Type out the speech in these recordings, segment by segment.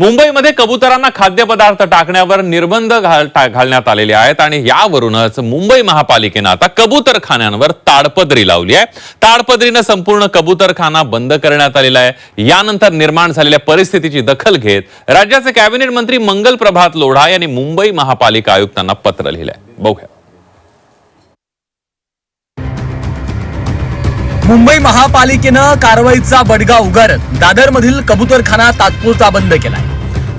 मुंबईमध्ये कबुतरांना खाद्यपदार्थ टाकण्यावर निर्बंध घाल- घालण्यात आलेले आहेत आणि यावरूनच मुंबई महापालिकेनं आता कबूतरखान्यांवर ताडपदरी लावली आहे. ताडपदरीनं संपूर्ण कबूतरखाना बंद करण्यात आलेला आहे. यानंतर निर्माण झालेल्या परिस्थितीची दखल घेत राज्याचे कॅबिनेट मंत्री मंगल प्रभात लोढा यांनी मुंबई महापालिका आयुक्तांना पत्र लिहिलंय. बघूया. मुंबई महापालिकेनं कारवाईचा बडगा उगारत दादरमधील कबुतरखाना तात्पुरता बंद केलाय.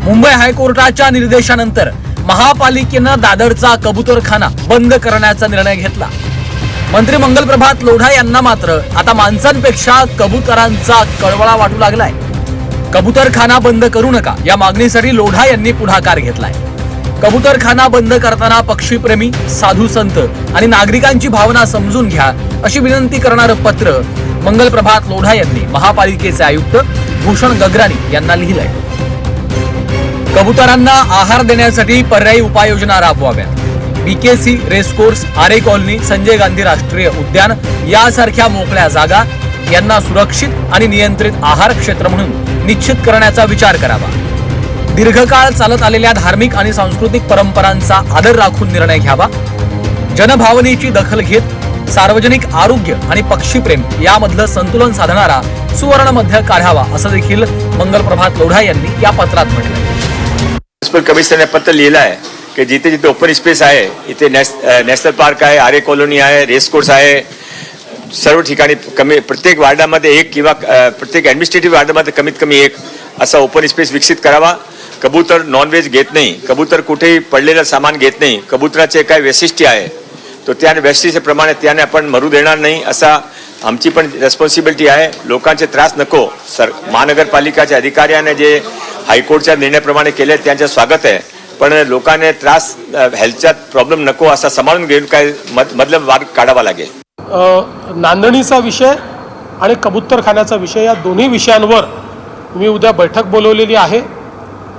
मुंबई हायकोर्टाच्या निर्देशानंतर महापालिकेनं दादरचा कबुतरखाना बंद करण्याचा निर्णय घेतला. मंत्री मंगल प्रभात लोढा यांना मात्र आता माणसांपेक्षा कबुतरांचा कळवळा वाटू लागलाय. कबुतरखाना बंद करू नका या मागणीसाठी लोढा यांनी पुढाकार घेतलाय. कबुतरखाना बंद करताना पक्षीप्रेमी साधू संत आणि नागरिकांची भावना समजून घ्या अशी विनंती करणारं पत्र मंगल प्रभात लोढा यांनी महापालिकेचे आयुक्त भूषण गगराणी यांना लिहिलंय. कबुतरांना आहार देण्यासाठी पर्यायी उपाययोजना राबवाव्या BKC racecourse Aarey colony Sanjay Gandhi राष्ट्रीय उद्यान यासारख्या मोकळ्या जागा यांना सुरक्षित आणि नियंत्रित आहार क्षेत्र म्हणून निश्चित करण्याचा विचार करावा. दीर्घकाळ चालत आलेल्या धार्मिक आणि सांस्कृतिक परंपरांचा आदर राखून निर्णय घ्यावा. जनभावनेची दखल घेत सार्वजनिक आरोग्य आणि पक्षीप्रेम यामधलं संतुलन साधणारा सुवर्ण मध्य काढावा असं देखील मंगल प्रभात लोढा यांनी या पत्रात म्हटलं म्युन्सिपल कमिशनरने पत्र लिहिलं आहे की जिथे जिथे ओपन स्पेस आहे इथे नॅश नॅशनल पार्क आहे आरे कॉलनी आहे रेस कोर्स आहे सर्व ठिकाणी कमी प्रत्येक वार्डामध्ये एक किंवा प्रत्येक ॲडमिनिस्ट्रेटिव्ह वार्डामध्ये कमीत कमी एक असा ओपन स्पेस विकसित करावा. कबूतर नॉनव्हेज घेत नाही कबूतर कुठेही पडलेलं सामान घेत नाही कबुतराचे काय वैशिष्ट्य आहे. तो त्या वैशिष्ट्याप्रमाणे त्याने आपण मरू देणार नाही असा आमची पण रेस्पॉन्सिबिलिटी आहे. लोकांचे त्रास नको. सर महानगरपालिकाच्या अधिकाऱ्याने जे हायकोर्टच्या निर्णयाप्रमाणे केले त्यांचे स्वागत आहे. पण लोकांनी त्रास हेल्थचा प्रॉब्लेम नको असा सांभाळून घेऊन काय मध मधला मार्ग काढावा लागेल. नांदणीचा विषय आणि कबुतरखान्याचा विषय या दोन्ही विषयांवर मी उद्या बैठक बोलवलेली आहे.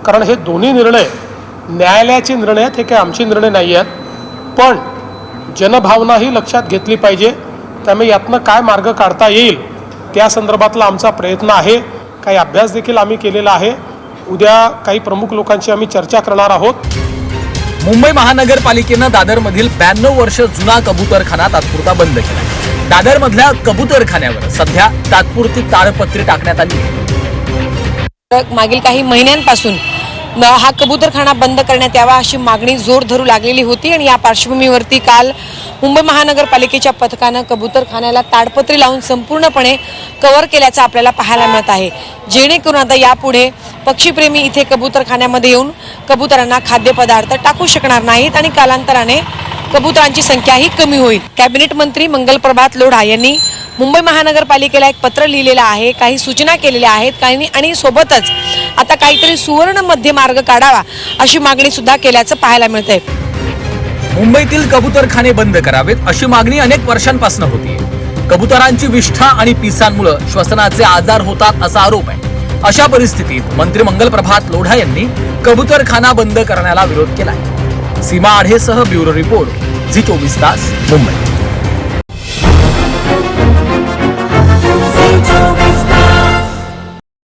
कारण हे दोन्ही निर्णय न्यायालयाचे निर्णय आहेत हे काही आमचे निर्णय नाही आहेत. पण जनभावनाही लक्षात घेतली पाहिजे. त्यामुळे यातनं काय मार्ग काढता येईल त्या संदर्भातला आमचा प्रयत्न आहे. काही अभ्यास देखील आम्ही केलेला आहे. उद्या काही प्रमुख लोकांशी आम्ही चर्चा करणार आहोत. मुंबई महानगरपालिकेनं दादरमधील ब्याण्णव वर्ष जुना कबुतरखाना तात्पुरता बंद केला. दादरमधल्या कबुतरखान्यावर सध्या तात्पुरती ताडपत्री टाकण्यात आली. मागील काही महिन्यांपासून न- हा कबूतरखाना बंद करण्यात यावा अशी मागणी जोर धरू लागलेली होती आणि या पार्श्वभूमीवरती काल मुंबई महानगरपालिकेच्या पथकानं कबूतरखान्याला ताडपत्री लावून संपूर्णपणे कव्हर केल्याचं आपल्याला पाहायला मिळत आहे. जेणेकरून आता यापुढे पक्षीप्रेमी इथे कबूतरखान्यामध्ये येऊन कबुतरांना खाद्यपदार्थ टाकू शकणार नाहीत आणि कालांतराने कबुतरांची संख्याही कमी होईल. कॅबिनेट मंत्री मंगल प्रभात लोढा यांनी मुंबई महानगरपालिकेला एक पत्र लिहिलेलं आहे. काही सूचना केलेल्या आहेत. काही आणि सोबतच आता काहीतरी सुवर्ण मध्य मार्ग काढावा अशी मागणी सुद्धा केल्याचं पाहायला मिळतंय. मुंबईतील कबुतरखाने बंद करावेत अशी मागणी अनेक वर्षांपासून होती कबुतरांची विष्ठा आणि पिसांमुळे श्वसनाचे आजार होतात असा आरोप आहे. अशा परिस्थितीत मंत्री मंगल प्रभात लोढा यांनी कबुतरखाना बंद करण्याला विरोध केलाय. सीमा आढेसह ब्युरो रिपोर्ट झी चोवीस तास मुंबई.